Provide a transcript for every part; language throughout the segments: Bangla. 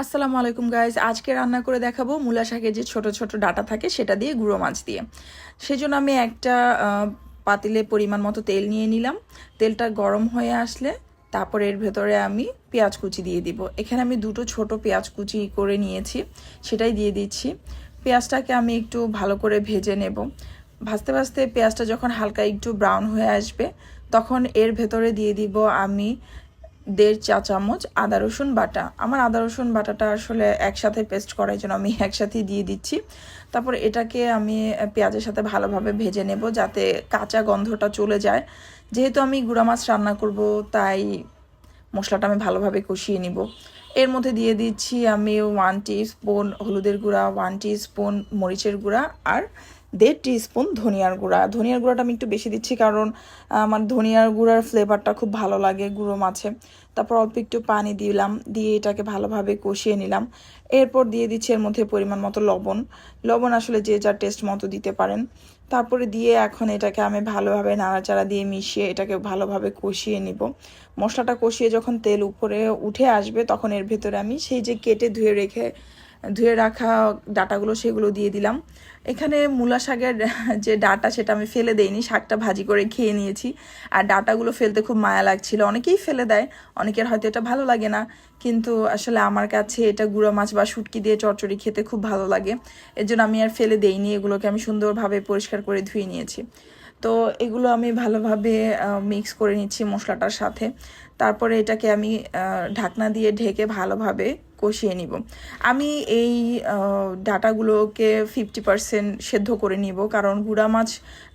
আসসালামু আলাইকুম গাইজ আজকে রান্না করে দেখাবো মূলা শাকের যে ছোট ছোট ডাটা থাকে সেটা দিয়ে গুঁড়ো মাছ দিয়ে। সেজন্য আমি একটা পাতিলে পরিমাণ মতো তেল নিয়ে নিলাম। তেলটা গরম হয়ে আসলে তারপর এর ভেতরে আমি পেঁয়াজ কুচি দিয়ে দিব। এখানে আমি দুটো ছোট পেঁয়াজ কুচি করে নিয়েছি, সেটাই দিয়ে দিচ্ছি। পেঁয়াজটাকে আমি একটু ভালো করে ভেজে নেব। ভাজতে ভাজতে পেঁয়াজটা যখন হালকা একটু ব্রাউন হয়ে আসবে, তখন এর ভেতরে দিয়ে দিব আমি দেড় চা চামচ আদা রসুন বাটা। আমার আদা রসুন বাটাটা আসলে একসাথে পেস্ট করার জন্য আমি একসাথেই দিয়ে দিচ্ছি। তারপর এটাকে আমি পেঁয়াজের সাথে ভালোভাবে ভেজে নেব যাতে কাঁচা গন্ধটা চলে যায়। যেহেতু আমি গুঁড়া মাছ রান্না করব, তাই মশলাটা আমি ভালোভাবে কষিয়ে নিব। এর মধ্যে দিয়ে দিচ্ছি আমি ওয়ান স্পুন হলুদের গুঁড়া ওয়ান স্পুন মরিচের গুঁড়া আর দেড় স্পুন ধনিয়ার গুঁড়া। ধনিয়ার গুঁড়াটা আমি একটু বেশি দিচ্ছি কারণ আমার ধনিয়ার গুঁড়ার ফ্লেভারটা খুব ভালো লাগে গুঁড়ো মাছে। তারপর অল্প একটু পানি দিলাম, দিয়ে এটাকে ভালোভাবে কষিয়ে নিলাম। এরপর দিয়ে দিচ্ছি এর মধ্যে পরিমাণ মতো লবণ। লবণ আসলে যে যার টেস্ট মতো দিতে পারেন। তারপরে দিয়ে এখন এটাকে আমি ভালোভাবে নাড়াচাড়া দিয়ে মিশিয়ে এটাকে ভালোভাবে কষিয়ে নিব। মশলাটা কষিয়ে যখন তেল উপরে উঠে আসবে, তখন এর ভেতরে আমি সেই যে কেটে ধুয়ে রেখে ধুয়ে রাখা ডাটাগুলো সেগুলো দিয়ে দিলাম। এখানে মূলা শাকের যে ডাটা সেটা আমি ফেলে দেইনি, শাকটা ভাজি করে খেয়ে নিয়েছি। আর ডাটাগুলো ফেলতে খুব মায়া লাগছিল। অনেকেই ফেলে দেয়, অনেকের হয়তো এটা ভালো লাগে না। কিন্তু আসলে আমার কাছে এটা গুঁড়ো মাছ বা শুটকি দিয়ে চচ্চড়ি খেতে খুব ভালো লাগে। এর জন্য আমি আর ফেলে দেইনি। এগুলোকে আমি সুন্দরভাবে পরিষ্কার করে ধুয়ে নিয়েছি। তো এগুলো আমি ভালোভাবে মিক্স করে নিচ্ছি মশলাটার সাথে। তারপরে এটাকে আমি ঢাকনা দিয়ে ঢেকে ভালোভাবে কষিয়ে নিব। আমি এই ডাটাগুলোকে ফিফটি পার্সেন্ট সেদ্ধ করে নিব। কারণ গুঁড়া মাছ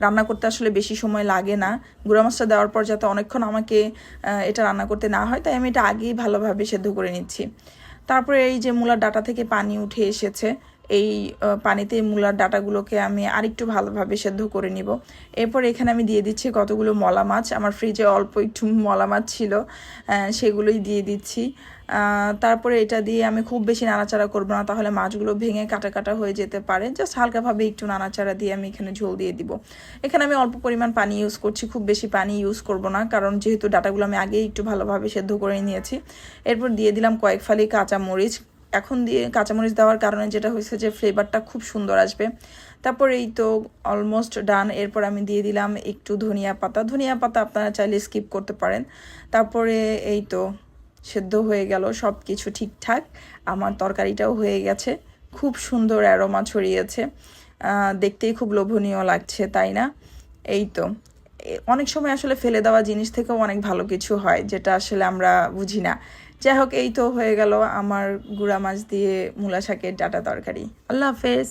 রান্না করতে আসলে বেশি সময় লাগে না। গুঁড়া মাছটা দেওয়ার পর যাতে অনেকক্ষণ আমাকে এটা রান্না করতে না হয়, তাই আমি এটা আগেই ভালোভাবে সেদ্ধ করে নিচ্ছি। তারপরে এই যে মূলার ডাটা থেকে পানি উঠে এসেছে এই পানিতে মূলার ডাটাগুলোকে আমি আরেকটু ভালোভাবে সেদ্ধ করে নিব। এরপর এখানে আমি দিয়ে দিচ্ছি কতগুলো মলা মাছ। আমার ফ্রিজে অল্প একটু মলা মাছ ছিল সেগুলোই দিয়ে দিচ্ছি। তারপরে এটা দিয়ে আমি খুব বেশি নাড়াচাড়া করব না, তাহলে মাছগুলো ভেঙে কাটা কাটা হয়ে যেতে পারে। জাস্ট হালকাভাবে একটু নাড়াচাড়া দিয়ে আমি এখানে ঝোল দিয়ে দিব। এখানে আমি অল্প পরিমাণ পানি ইউজ করছি, খুব বেশি পানি ইউজ করব না, কারণ যেহেতু ডাটাগুলো আমি আগেই একটু ভালোভাবে সেদ্ধ করে নিয়েছি। এরপর দিয়ে দিলাম কয়েক ফালি কাঁচা মরিচ এখন দিয়ে কাঁচামরিচ দেওয়ার কারণে যেটা হয়েছে যে ফ্লেভারটা খুব সুন্দর আসবে। তারপর এই তো অলমোস্ট ডান এরপর আমি দিয়ে দিলাম একটু ধনিয়া পাতা। ধনিয়া পাতা আপনারা চাইলে স্কিপ করতে পারেন। তারপরে এই তো সেদ্ধ হয়ে গেল সব কিছু ঠিকঠাক। আমার তরকারিটাও হয়ে গেছে। খুব সুন্দর অ্যারোমা ছড়িয়েছে। দেখতেই খুব লোভনীয় লাগছে, তাই না? এই তো। অনেক সময় আসলে ফেলে দেওয়া জিনিস থেকেও অনেক ভালো কিছু হয়, যেটা আসলে আমরা বুঝি না। যাই হোক এই তো হয়ে গেল আমার গুড়া মাছ দিয়ে মূলা শাকের ডাটা তরকারি। আল্লাহ হাফেজ।